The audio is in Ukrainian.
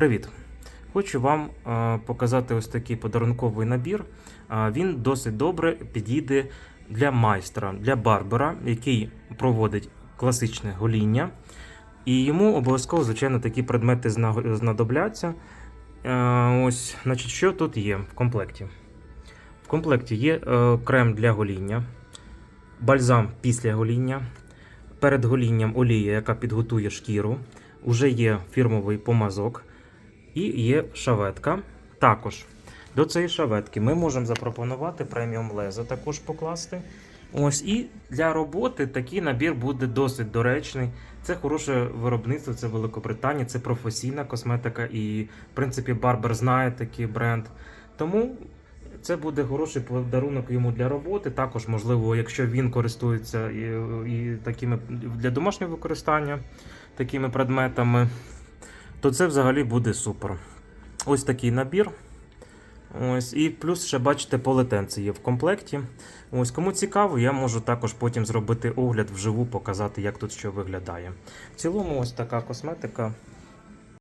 Привіт! Хочу вам е, показати ось такий подарунковий набір. Е, Він досить добре підійде для майстра, для барбера, який проводить класичне гоління. І йому обов'язково, звичайно, такі предмети знадобляться. Е, Ось, значить, що тут є в комплекті? В комплекті є крем для гоління, бальзам після гоління, перед голінням олія, яка підготує шкіру. Уже є фірмовий помазок і є шаветка. Також до цієї шаветки ми можемо запропонувати преміум лезо також покласти. Ось і для роботи такий набір буде досить доречний. Це хороше виробництво, це Великобританія, це професійна косметика, і в принципі Барбер знає такий бренд. Тому це буде хороший подарунок йому для роботи. Також, можливо, якщо він користується і, і такими для домашнього використання такими предметами, то це взагалі буде супер. Ось такий набір. Ось, і плюс ще бачите, полетенці є в комплекті. Ось, кому цікаво, я можу також потім зробити огляд вживу, показати, як тут що виглядає. В цілому, ось така косметика